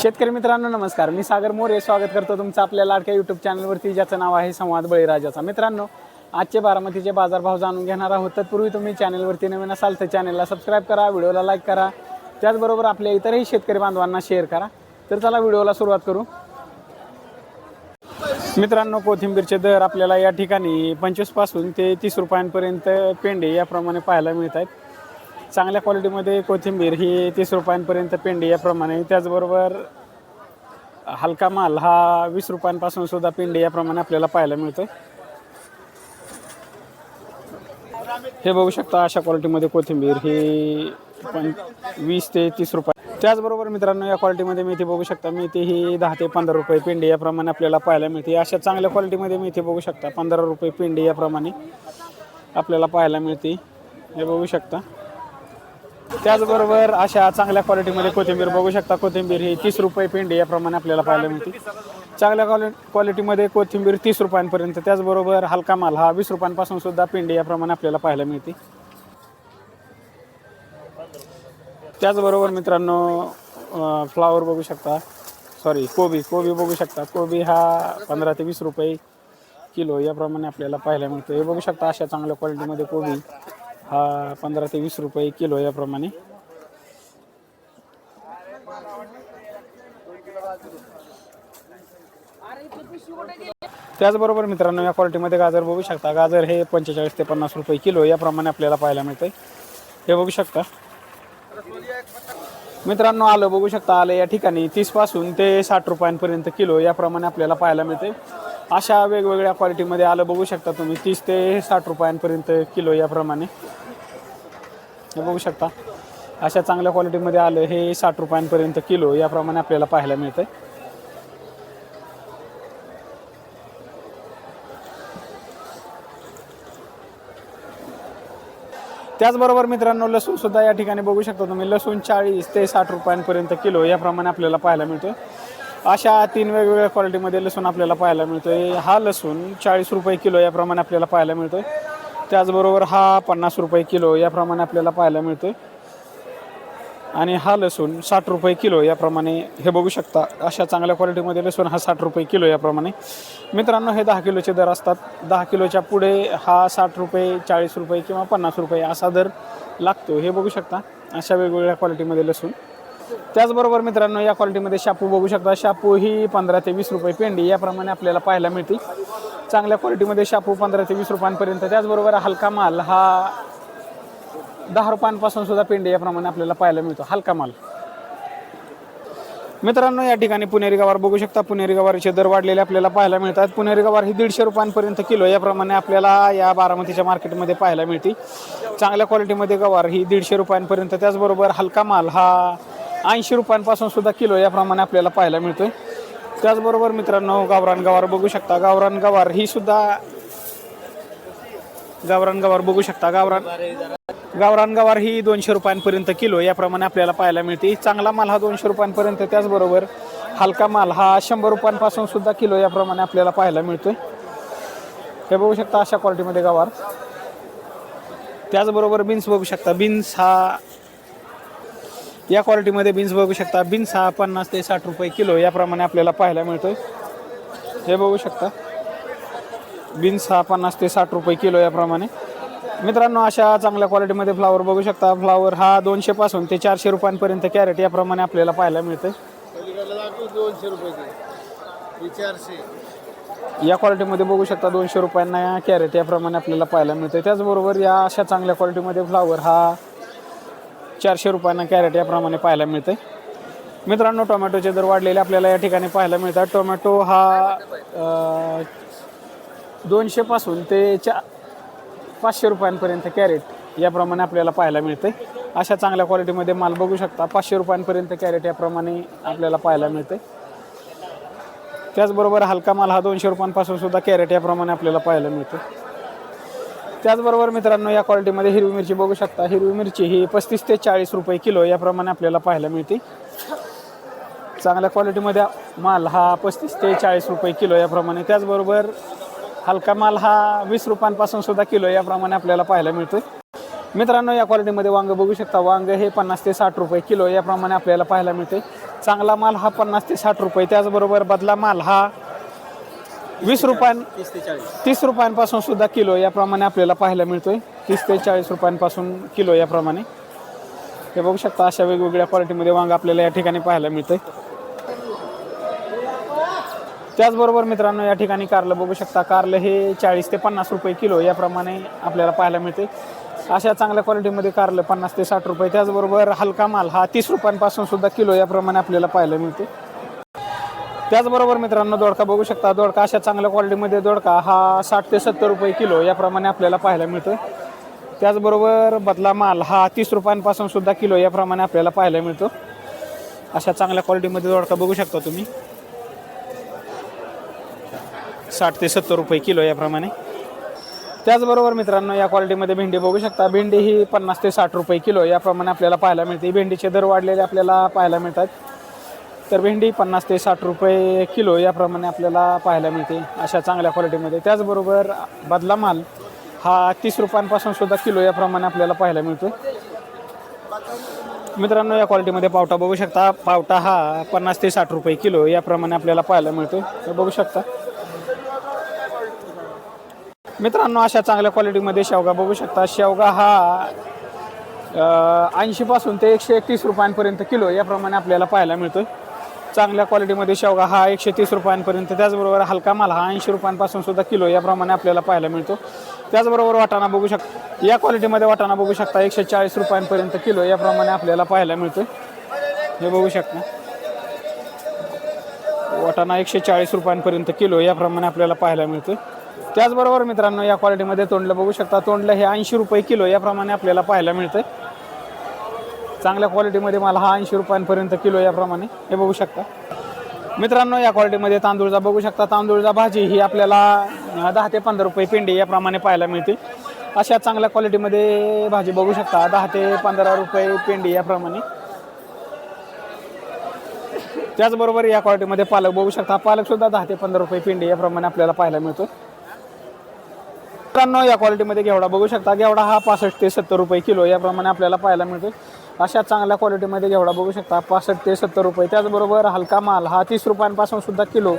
शेतकरी मित्रांनो नमस्कार. मी सागर मोरे स्वागत करतो तुमचं आपल्या लाडक्या यूट्यूब चॅनलवरती ज्याचं नाव आहे संवाद बळीराजाचा. मित्रांनो आजचे बारामतीचे बाजारभाव जाणून घेणार आहोत. तत्पूर्वी तुम्ही चॅनलवरती नवीन असाल तर चॅनलला सबस्क्राईब करा व्हिडिओला लाईक करा. त्याचबरोबर आपल्या इतरही शेतकरी बांधवांना शेअर करा. तर चला व्हिडिओला सुरुवात करू. मित्रांनो कोथिंबीरचे दर आपल्याला या ठिकाणी पंचवीसपासून ते तीस रुपयांपर्यंत पेंडे याप्रमाणे पाहायला मिळत आहेत. चांगल्या क्वालिटीमध्ये कोथिंबीर ही तीस रुपयांपर्यंत पेंडी याप्रमाणे. त्याचबरोबर हलका माल हा वीस रुपयांपासून सुद्धा पेंडी याप्रमाणे आपल्याला पाहायला मिळतो हे बघू शकता अशा क्वालिटीमध्ये कोथिंबीर ही पण वीस ते तीस रुपये. त्याचबरोबर मित्रांनो या क्वालिटीमध्ये मेथी बघू शकता. मेथी ही दहा ते पंधरा रुपये पेंडी याप्रमाणे आपल्याला पाहायला मिळते. अशा चांगल्या क्वालिटीमध्ये मेथी बघू शकता. पंधरा रुपये पेंडी याप्रमाणे आपल्याला पाहायला मिळते. हे बघू शकता. त्याचबरोबर अशा चांगल्या क्वालिटीमध्ये कोथिंबीर बघू शकता. कोथिंबीर ही तीस रुपये पेंडी याप्रमाणे आपल्याला पाहायला मिळते. चांगल्या क्वालि क्वालिटीमध्ये कोथिंबीर तीस रुपयांपर्यंत. त्याचबरोबर हलका माल हा वीस रुपयांपासून सुद्धा पेंडी याप्रमाणे आपल्याला पाहायला मिळते. त्याचबरोबर मित्रांनो फ्लावर बघू शकता. सॉरी कोबी. कोबी बघू शकता. कोबी हा पंधरा ते वीस रुपये किलो याप्रमाणे आपल्याला पाहायला मिळतो. हे बघू शकता अशा चांगल्या क्वालिटीमध्ये कोबी. हा पंधरा ते वीस रुपये किलो याप्रमाणे. त्याचबरोबर मित्रांनो या क्वालिटीमध्ये गाजर बघू शकता. गाजर हे पंचेचाळीस ते पन्नास रुपये किलो याप्रमाणे आपल्याला पाहायला मिळतंय. हे बघू शकता. मित्रांनो आलं बघू शकता. आलं या ठिकाणी तीसपासून ते साठ रुपयांपर्यंत किलो याप्रमाणे आपल्याला पाहायला मिळते अशा वेगवेगळ्या क्वालिटीमध्ये आलं बघू शकता तुम्ही. तीस ते साठ रुपयांपर्यंत किलो याप्रमाणे. हे बघू शकता. अशा चांगल्या क्वालिटीमध्ये आलं हे साठ रुपयांपर्यंत किलो याप्रमाणे आपल्याला पाहायला मिळतं त्याचबरोबर मित्रांनो लसूण सुद्धा या ठिकाणी बघू शकता तुम्ही. लसूण चाळीस ते साठ रुपयांपर्यंत किलो याप्रमाणे आपल्याला पाहायला मिळतो अशा तीन वेगवेगळ्या क्वालिटीमध्ये लसूण आपल्याला पाहायला मिळतोय. हा लसूण चाळीस रुपये किलो याप्रमाणे आपल्याला पाहायला मिळतोय. त्याचबरोबर हा पन्नास रुपये किलो याप्रमाणे आपल्याला पाहायला मिळतोय. आणि हा लसूण साठ रुपये किलो याप्रमाणे हे बघू शकता अशा चांगल्या क्वालिटीमध्ये लसूण हा साठ रुपये किलो याप्रमाणे. मित्रांनो हे दहा किलोचे दर असतात. दहा किलोच्या पुढे हा साठ रुपये चाळीस रुपये किंवा पन्नास रुपये असा दर लागतो. हे बघू शकता अशा वेगवेगळ्या क्वालिटीमध्ये लसूण. त्याचबरोबर मित्रांनो या क्वालिटीमध्ये शापू बघू शकता. शापू ही पंधरा ते वीस रुपये पेंडी याप्रमाणे आपल्याला पाहायला मिळते. चांगल्या क्वालिटीमध्ये शापू पंधरा ते वीस रुपयांपर्यंत. त्याचबरोबर हलका माल हा दहा रुपयांपासून सुद्धा पेंडी याप्रमाणे आपल्याला पाहायला मिळतो. हलका माल. मित्रांनो या ठिकाणी पुणेरी गवार बघू शकता. पुणेरी गवारीचे दर वाढलेले आपल्याला पाहायला मिळतात. पुणेरी गवार ही दीडशे रुपयांपर्यंत किलो याप्रमाणे आपल्याला या बारामतीच्या मार्केटमध्ये पाहायला मिळते. चांगल्या क्वालिटीमध्ये गवार ही दीडशे रुपयांपर्यंत. त्याचबरोबर हलका माल हा ऐंशी रुपयांपासून सुद्धा किलो याप्रमाणे आपल्याला पाहायला मिळतोय. त्याचबरोबर मित्रांनो गावरान गवार बघू शकता. गावरान गवार ही सुद्धा गावरान गवार बघू शकता. गावरान गावरान गवार ही दोनशे रुपयांपर्यंत किलो याप्रमाणे आपल्याला पाहायला मिळते. चांगला माल हा दोनशे रुपयांपर्यंत त्याचबरोबर हलका माल हा शंभर रुपयांपासून सुद्धा किलो याप्रमाणे आपल्याला पाहायला मिळतोय. हे बघू शकता अशा क्वालिटीमध्ये गवार. त्याचबरोबर बीन्स बघू शकता. बीन्स हा या क्वालिटीमध्ये बीन्स बघू शकता. बीन्स हा पन्नास ते साठ रुपये किलो याप्रमाणे आपल्याला पाहायला मिळतोय. हे बघू शकता. बीन्स हा पन्नास ते साठ रुपये किलो याप्रमाणे. मित्रांनो अशा चांगल्या क्वालिटीमध्ये फ्लावर बघू शकता. फ्लावर हा दोनशेपासून ते चारशे रुपयांपर्यंत कॅरेट याप्रमाणे आपल्याला पाहायला मिळतं दोनशे रुपये चारशे या क्वालिटीमध्ये बघू शकता दोनशे रुपयांना कॅरेट याप्रमाणे आपल्याला पाहायला मिळतं त्याचबरोबर या अशा चांगल्या क्वालिटीमध्ये फ्लावर हा चारशे रुपयांना कॅरेट याप्रमाणे पाहायला मिळतं मित्रांनो टोमॅटोचे दर वाढलेले आपल्याला या ठिकाणी पाहायला मिळतात. टोमॅटो हा दोनशेपासून ते चा पाचशे रुपयांपर्यंत कॅरेट याप्रमाणे आपल्याला पाहायला मिळते अशा चांगल्या क्वालिटीमध्ये माल बघू शकता. पाचशे रुपयांपर्यंत कॅरेट याप्रमाणे आपल्याला पाहायला मिळते त्याचबरोबर हलका माल हा दोनशे रुपयांपासून सुद्धा कॅरेट याप्रमाणे आपल्याला पाहायला मिळतो त्याचबरोबर मित्रांनो या क्वालिटीमध्ये हिरवी मिरची बघू शकता. हिरवी मिरची ही पस्तीस ते चाळीस रुपये किलो याप्रमाणे आपल्याला पाहायला मिळते. चांगल्या क्वालिटीमध्ये माल हा पस्तीस ते चाळीस रुपये किलो याप्रमाणे. त्याचबरोबर हलका माल हा वीस रुपयांपासून सुद्धा किलो याप्रमाणे आपल्याला पाहायला मिळतो मित्रांनो या क्वालिटीमध्ये वांग बघू शकता. वांग हे पन्नास ते साठ रुपये किलो याप्रमाणे आपल्याला पाहायला मिळते चांगला माल हा पन्नास ते साठ रुपये. त्याचबरोबर बदला माल हा वीस रुपयां तीस ते चाळीस. तीस रुपयांपासून सुद्धा किलो याप्रमाणे आपल्याला पाहायला मिळतोय. तीस ते चाळीस रुपयांपासून किलो याप्रमाणे. हे बघू शकता अशा वेगवेगळ्या क्वालिटीमध्ये वांग आपल्याला या ठिकाणी पाहायला मिळतंय. त्याचबरोबर मित्रांनो या ठिकाणी कारलं बघू शकता. कारलं हे चाळीस ते पन्नास रुपये किलो याप्रमाणे आपल्याला पाहायला मिळते अशा चांगल्या क्वालिटीमध्ये कारलं पन्नास ते साठ रुपये. त्याचबरोबर हलका माल हा तीस रुपयांपासून सुद्धा किलो याप्रमाणे आपल्याला पाहायला मिळते त्याचबरोबर मित्रांनो दोडका बघू शकता. दोडका अशा चांगल्या क्वालिटीमध्ये दोडका हा साठ ते सत्तर रुपये किलो याप्रमाणे आपल्याला पाहायला मिळतो त्याचबरोबर बदला माल हा तीस रुपयांपासून सुद्धा किलो याप्रमाणे आपल्याला पाहायला मिळतो. अशा चांगल्या क्वालिटीमध्ये दोडका बघू शकता तुम्ही. साठ ते सत्तर रुपये किलो याप्रमाणे. त्याचबरोबर मित्रांनो या क्वालिटीमध्ये भेंडी बघू शकता. भेंडी ही पन्नास ते साठ रुपये किलो याप्रमाणे आपल्याला पाहायला मिळते. भेंडीचे दर वाढलेले आपल्याला पाहायला मिळतात. तर भेंडी पन्नास ते साठ रुपये किलो याप्रमाणे आपल्याला पाहायला मिळते अशा चांगल्या क्वालिटीमध्ये. त्याचबरोबर बदला माल हा तीस रुपयांपासून सुद्धा किलो याप्रमाणे आपल्याला पाहायला मिळतो मित्रांनो या क्वालिटीमध्ये पावटा बघू शकता. पावटा हा पन्नास ते साठ रुपये किलो याप्रमाणे आपल्याला पाहायला मिळतो हे बघू शकता. मित्रांनो अशा चांगल्या क्वालिटीमध्ये शेवगा बघू शकता. शेवगा हा ऐंशीपासून ते एकशे एकतीस रुपयांपर्यंत किलो याप्रमाणे आपल्याला पाहायला मिळतो चांगल्या क्वालिटीमध्ये शेवगा हा एकशे तीस रुपयांपर्यंत त्याचबरोबर हलका माल हा ऐंशी रुपयांपासून सुद्धा किलो याप्रमाणे आपल्याला पाहायला मिळतो. त्याचबरोबर वाटाणा बघू शक या क्वालिटीमध्ये वाटाणा बघू शकता एकशे चाळीस रुपयांपर्यंत किलो याप्रमाणे आपल्याला पाहायला मिळतो हे बघू शकता. वाटाणा एकशे चाळीस रुपयांपर्यंत किलो याप्रमाणे आपल्याला पाहायला मिळतो त्याचबरोबर मित्रांनो या क्वालिटीमध्ये तोंडलं बघू शकता. तोंडलं हे ऐंशी रुपये किलो याप्रमाणे आपल्याला पाहायला मिळतं चांगल्या क्वालिटीमध्ये मला हा ऐंशी रुपयांपर्यंत किलो याप्रमाणे हे बघू शकता. मित्रांनो या क्वालिटीमध्ये तांदूळचा बघू शकता. तांदूळचा भाजी ही आपल्याला दहा ते पंधरा रुपये पिंडी याप्रमाणे पाहायला मिळते. अशा चांगल्या क्वालिटीमध्ये भाजी बघू शकता. दहा ते पंधरा रुपये पिंडी याप्रमाणे. त्याचबरोबर या क्वालिटीमध्ये पालक बघू शकता. पालक सुद्धा दहा ते पंधरा रुपये पिंडी याप्रमाणे आपल्याला पाहायला मिळतो. मित्रांनो या क्वालिटीमध्ये घेवडा बघू शकता. घेवडा हा पासष्ट ते सत्तर रुपये किलो याप्रमाणे आपल्याला पाहायला मिळतो अशा चांगल्या क्वालिटीमध्ये घेवडा बघू शकता. पासष्ट ते सत्तर रुपये. त्याचबरोबर हलका माल हा तीस रुपयांपासून सुद्धा किलो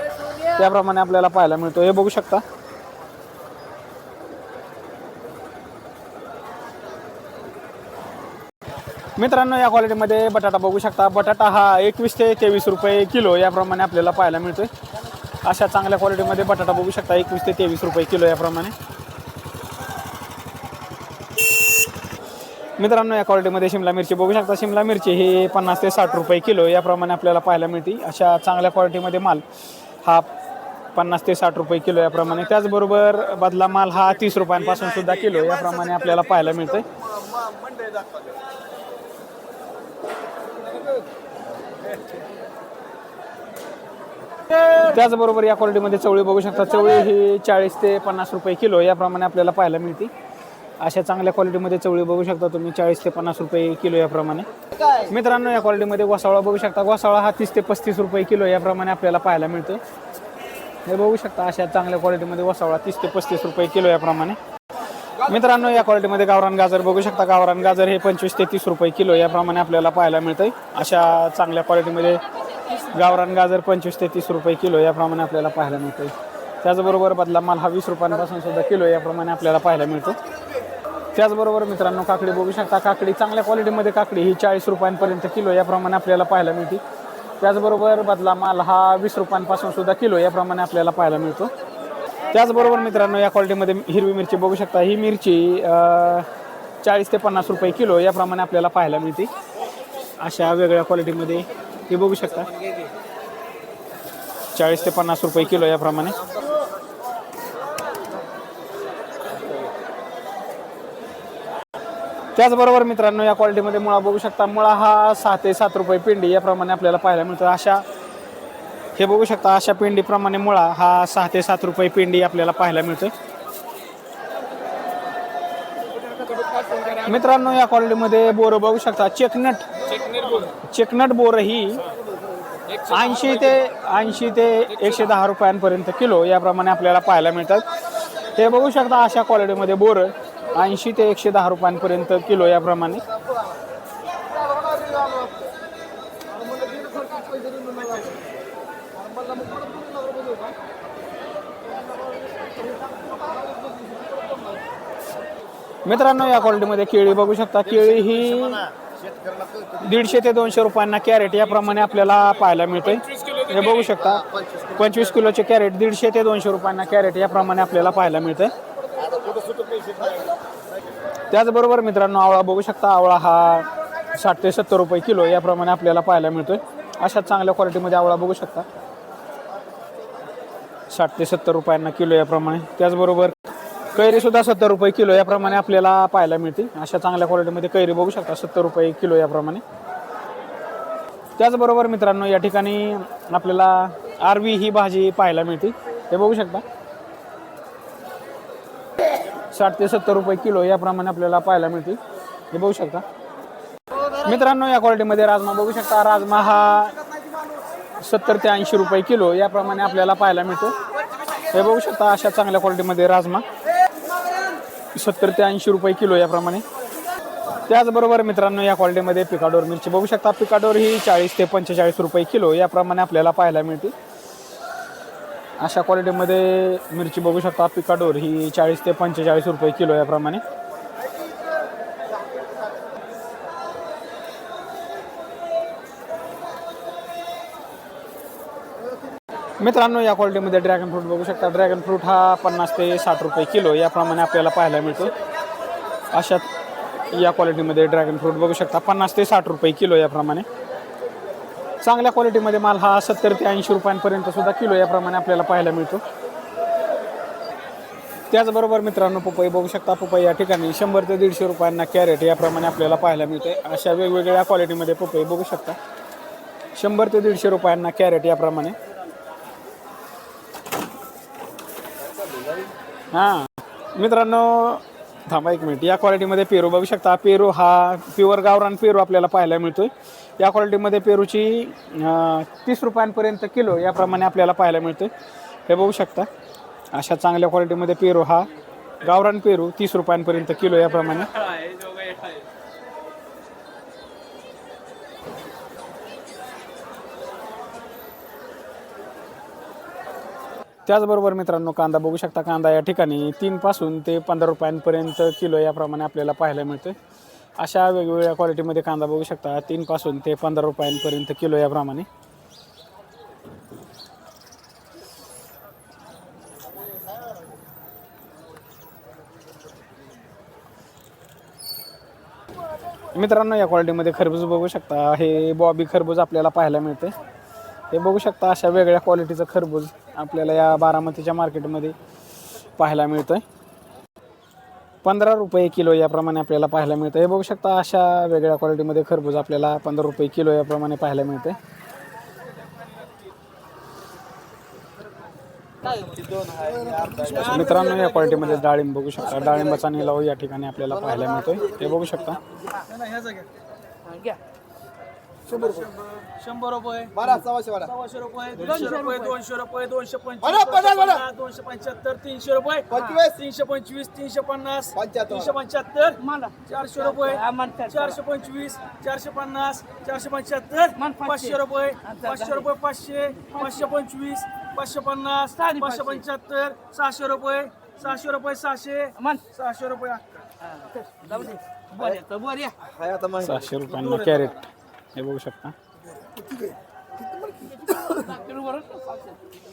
याप्रमाणे आपल्याला पाहायला मिळतो. हे बघू शकता. मित्रांनो या क्वालिटीमध्ये बटाटा बघू शकता. बटाटा हा एकवीस ते तेवीस रुपये किलो याप्रमाणे आपल्याला पाहायला मिळतोय. अशा चांगल्या क्वालिटीमध्ये बटाटा बघू शकता. एकवीस ते तेवीस रुपये किलो याप्रमाणे. मित्रांनो या क्वालिटीमध्ये शिमला मिरची बघू शकता. शिमला मिरची ही पन्नास ते साठ रुपये किलो याप्रमाणे आपल्याला पाहायला मिळते. अशा चांगल्या क्वालिटीमध्ये माल हा पन्नास ते साठ रुपये किलो याप्रमाणे. त्याचबरोबर बदला माल हा तीस रुपयांपासून सुद्धा किलो याप्रमाणे आपल्याला पाहायला मिळतंय. त्याचबरोबर या क्वालिटीमध्ये चवळी बघू शकता. चवळी ही चाळीस ते पन्नास रुपये किलो याप्रमाणे आपल्याला पाहायला मिळते. अशा चांगल्या क्वालिटीमध्ये चवळी बघू शकता तुम्ही. चाळीस ते पन्नास रुपये किलो याप्रमाणे. मित्रांनो या क्वालिटीमध्ये गोसावळा बघू शकता. गोसावळा हा तीस ते पस्तीस रुपये किलो याप्रमाणे आपल्याला पाहायला मिळतो हे बघू शकता अशा चांगल्या क्वालिटीमध्ये गोसावळा तीस ते पस्तीस रुपये किलो याप्रमाणे. मित्रांनो या क्वालिटीमध्ये गावरान गाजर बघू शकता. गावरान गाजर हे पंचवीस ते तीस रुपये किलो याप्रमाणे आपल्याला पाहायला मिळतं अशा चांगल्या क्वालिटीमध्ये गावरान गाजर पंचवीस ते तीस रुपये किलो याप्रमाणे आपल्याला पाहायला मिळतं त्याचबरोबर बदला माल हा वीस रुपयांपासून सुद्धा किलो याप्रमाणे आपल्याला पाहायला मिळतो त्याचबरोबर मित्रांनो काकडी बघू शकता. काकडी चांगल्या क्वालिटीमध्ये काकडी ही चाळीस रुपयांपर्यंत किलो याप्रमाणे आपल्याला पाहायला मिळते. त्याचबरोबर बदला माल हा वीस रुपयांपासून सुद्धा किलो याप्रमाणे आपल्याला पाहायला मिळतो. त्याचबरोबर मित्रांनो या क्वालिटीमध्ये हिरवी मिरची बघू शकता. ही मिरची चाळीस ते पन्नास रुपये किलो याप्रमाणे आपल्याला पाहायला मिळते. अशा वेगळ्या क्वालिटीमध्ये हे बघू शकता. चाळीस ते पन्नास रुपये किलो याप्रमाणे. त्याचबरोबर मित्रांनो या क्वालिटीमध्ये मुळा बघू शकता. मुळा हा सहा ते सात रुपये पिंडी याप्रमाणे आपल्याला पाहायला मिळतो. अशा हे बघू शकता अशा पिंडीप्रमाणे मुळा हा सहा ते सात रुपये पिंडी आपल्याला पाहायला मिळतो. मित्रांनो या क्वालिटीमध्ये बोर बघू शकता. चेकनट चेकनट बोर ही ऐंशी ते ऐंशी ते एकशे दहा रुपयांपर्यंत किलो याप्रमाणे आपल्याला पाहायला मिळतात. हे बघू शकता अशा क्वालिटीमध्ये बोर. ऐंशी ते एकशे दहा रुपयांपर्यंत किलो याप्रमाणे. मित्रांनो या क्वालिटीमध्ये केळी बघू शकता. केळी ही दीडशे ते दोनशे रुपयांना कॅरेट याप्रमाणे आपल्याला पाहायला मिळते हे बघू शकता. पंचवीस किलोचे कॅरेट दीडशे ते दोनशे रुपयांना कॅरेट याप्रमाणे आपल्याला पाहायला मिळतंय. त्याचबरोबर मित्रांनो आवळा बघू शकता आवळा हा साठ ते सत्तर रुपये किलो याप्रमाणे आपल्याला पाहायला मिळतोय. अशा चांगल्या क्वालिटीमध्ये आवळा बघू शकता. साठ ते सत्तर रुपयांना किलो याप्रमाणे. त्याचबरोबर कैरीसुद्धा सत्तर रुपये किलो याप्रमाणे आपल्याला पाहायला मिळते अशा चांगल्या क्वालिटीमध्ये कैरी बघू शकता सत्तर रुपये किलो याप्रमाणे. त्याचबरोबर मित्रांनो या ठिकाणी आपल्याला आरवी ही भाजी पाहायला मिळते. हे बघू शकता. साठ ते सत्तर रुपये किलो याप्रमाणे आपल्याला पाहायला मिळते हे बघू शकता. मित्रांनो या क्वालिटीमध्ये राजमा बघू शकता. राजमा हा सत्तर ते ऐंशी रुपये किलो याप्रमाणे आपल्याला पाहायला मिळतो. हे बघू शकता अशा चांगल्या क्वालिटीमध्ये राजमा. सत्तर ते ऐंशी रुपये किलो याप्रमाणे. त्याचबरोबर मित्रांनो या क्वालिटीमध्ये पिकाडोर मिरची बघू शकता. पिकाडोर ही चाळीस ते पंचेचाळीस रुपये किलो याप्रमाणे आपल्याला पाहायला मिळते अशा क्वालिटीमध्ये मिरची बघू शकता पिकाडोर ही चाळीस ते पंचेचाळीस रुपये किलो याप्रमाणे. मित्रांनो या क्वालिटीमध्ये ड्रॅगन फ्रूट बघू शकता. ड्रॅगन फ्रूट हा पन्नास ते साठ रुपये किलो याप्रमाणे आपल्याला पाहायला मिळतो. अशा या क्वालिटीमध्ये ड्रॅगन फ्रूट बघू शकता. पन्नास ते साठ रुपये किलो याप्रमाणे. चांगल्या क्वालिटीमध्ये माल हा सत्तर ते ऐंशी रुपयांपर्यंत सुद्धा किलो याप्रमाणे आपल्याला पाहायला मिळतो. त्याचबरोबर मित्रांनो पपई बघू शकता पपई या ठिकाणी शंभर ते दीडशे रुपयांना कॅरेट याप्रमाणे आपल्याला पाहायला मिळते अशा वेगवेगळ्या क्वालिटीमध्ये पपई बघू शकता. शंभर ते दीडशे रुपयांना कॅरेट याप्रमाणे. हां. मित्रांनो थांबा एक मिनिट. या क्वालिटीमध्ये पेरू बघू शकता. पेरू हा प्युअर गावरान पेरू आपल्याला पाहायला मिळतोय. या क्वालिटीमध्ये पेरूची तीस रुपयांपर्यंत किलो याप्रमाणे आपल्याला पाहायला मिळतोय. हे बघू शकता. अशा चांगल्या क्वालिटीमध्ये पेरू हा गावरान पेरू तीस रुपयांपर्यंत किलो याप्रमाणे. त्याचबरोबर मित्रांनो कांदा बघू शकता कांदा या ठिकाणी तीनपासून ते पंधरा रुपयांपर्यंत किलो याप्रमाणे आपल्याला पाहायला मिळतं अशा वेगवेगळ्या क्वालिटीमध्ये कांदा बघू शकता तीनपासून ते पंधरा रुपयांपर्यंत किलो याप्रमाणे. मित्रांनो या क्वालिटीमध्ये खरबूज बघू शकता हे बॉबी खरबूज आपल्याला पाहायला मिळते हे बघू शकता अशा वेगळ्या क्वालिटीचं खरबूज. आपल्याला या बारामतीच्या मार्केटमध्ये पाहायला मिळतं आहे पंधरा रुपये किलो याप्रमाणे आपल्याला पाहायला मिळतं हे बघू शकता अशा वेगळ्या क्वालिटीमध्ये खरबूज आपल्याला पंधरा रुपये किलो याप्रमाणे पाहायला मिळते मित्रांनो या क्वालिटीमध्ये डाळिंब बघू शकता. डाळिंबाचा निलाव या ठिकाणी आपल्याला पाहायला मिळतोय. हे बघू शकता. शंभर रुपये. बारा सव्वाशे बारा. सव्वाशे रुपये दीडशे रुपये दोनशे रुपये दोनशे बरं, बरं, बरं. दोनशे पंच्याहत्तर तीनशे रुपये. पंचवीस. तीनशे पंचवीस तीनशे पन्नास पंच्याहत्तर. तीनशे पंच्याहत्तर. चारशे रुपये. चारशे. पंचवीस चारशे पन्नास चारशे पंच्याहत्तर. पाचशे. रुपये. पाचशे रुपये पाचशे पाचशे पंचवीस पाचशे पन्नास पाचशे पंच्याहत्तर सहाशे रुपये सहाशे रुपये सहाशे सहाशे रुपये हाय आता माहिती सहाशे रुपयांना कॅरेट. हे बघू शकता.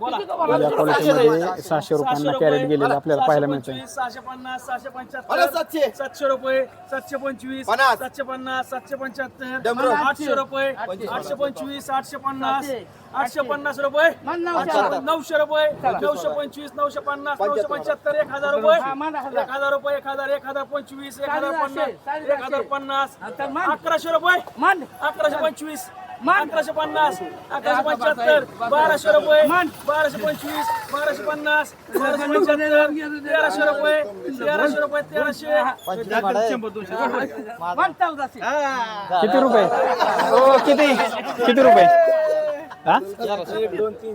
या क्वालिटीमध्ये सहाशे रुपयांना कॅरेट गेलेलं आपल्याला पाहायला मिळतंय. पंचवीस, सहाशे पन्नास सहाशे पंच्याहत्तर सातशे. सातशे रुपये सातशे पंचवीस. सातशे पन्नास सातशे पंच्याहत्तर. आठशे रुपये आठशे. पंचवीस आठशे पन्नास आठशे पन्नास रुपये. नऊशे. रुपये नऊशे पंचवीस नऊशे पन्नास नऊशे पंच्याहत्तर एक हजार रुपये. एक हजार रुपये एक हजार एक हजार पंचवीस एक हजार पन्नास एक हजार पन्नास. अकराशे रुपये. अकराशे पंचवीस. अकराशे पन्नास. अकराशे पंच्याहत्तर बाराशे रुपये बाराशे पंचवीस बाराशे पन्नास बाराशे पंच्याहत्तर तेराशे रुपये तेराशे रुपये तेराशे. किती रुपये? हो किती? किती रुपये? हा?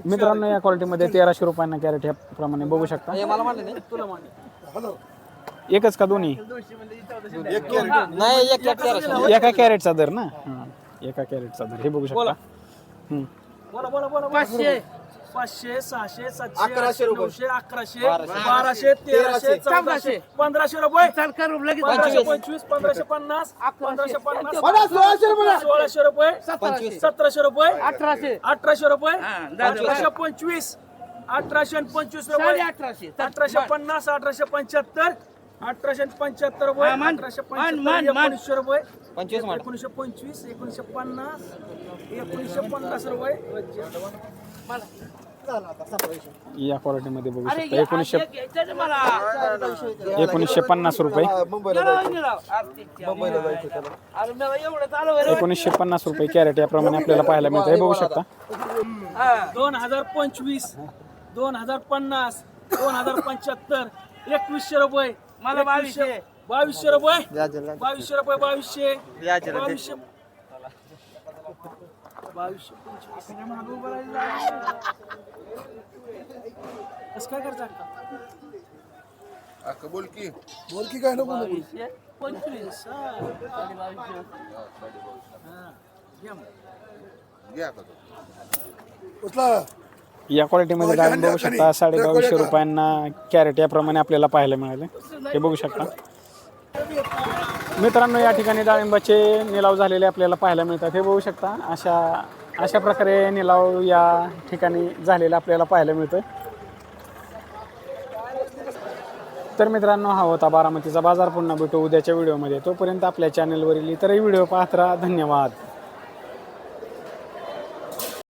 मित्रांनो या क्वालिटीमध्ये तेराशे रुपयांना कॅरेट या प्रमाणे बघू शकता. एकच का दोन्ही? एक नाही एक कॅरेटचा दर ना? हां. एका कॅरेटचा दर. हे बघू शकता. हम्म. बोला बोला बोला पाचशे. पाचशे सहाशे सातशे अकराशे आठशे, रुपये. नऊशे अकराशे बाराशे. तेराशे चौदाशे पंधराशे रुपये. पंधराशे पंचवीस. पंधराशे पन्नास पंधराशे पन्नास सोळाशे रुपये. सोळाशे रुपये. सतराशे. रुपये. अठराशे. अठराशे रुपये. अठराशे पंचवीस. अठराशे आणि पंचवीस रुपये. अठराशे. अठराशे पन्नास अठराशे पंच्याहत्तर. अठराशे पंच्याहत्तर रुपये. मान. अठराशे मान, मान, पंच्याहत्तर मान. एकोणीसशे रुपये. पंचवीस. एकोणीसशे पंचवीस एकोणीसशे पन्नास एकोणीसशे पन्नास रुपये. या क्वालिटीमध्ये बघू शकता. एकोणीसशे एकोणीसशे पन्नास रुपये. एकोणीसशे पन्नास रुपये कॅरेट याप्रमाणे आपल्याला पाहायला मिळतं हे बघू शकता. दोन हजार पंचवीस दोन हजार पन्नास दोन हजार पंच्याहत्तर एकवीसशे रुपये. मला बावीसशे. बावीसशे रुपये. बावीसशे रुपये बावीसशे. बावीसशे बावीसशे काय अक्का? बोल बावीसशे, पंचवीस हा. आणि बावीसशे. हा. घ्या मग. या क्वालिटीमध्ये डाळिंब बघू शकता साडे बावीसशे रुपयांना कॅरेट याप्रमाणे आपल्याला पाहायला मिळाले हे बघू शकता मित्रांनो या ठिकाणी डाळिंबाचे निलाव झालेले आपल्याला पाहायला मिळतात. हे बघू शकता अशा अशा प्रकारे निलाव या ठिकाणी झालेला आपल्याला पाहायला मिळतोय. तर मित्रांनो हा होता बारामतीचा बाजार. पुन्हा भेटू उद्याच्या व्हिडिओमध्ये. तोपर्यंत आपल्या चॅनलवरील इतरही व्हिडिओ पाहत राहा. धन्यवाद.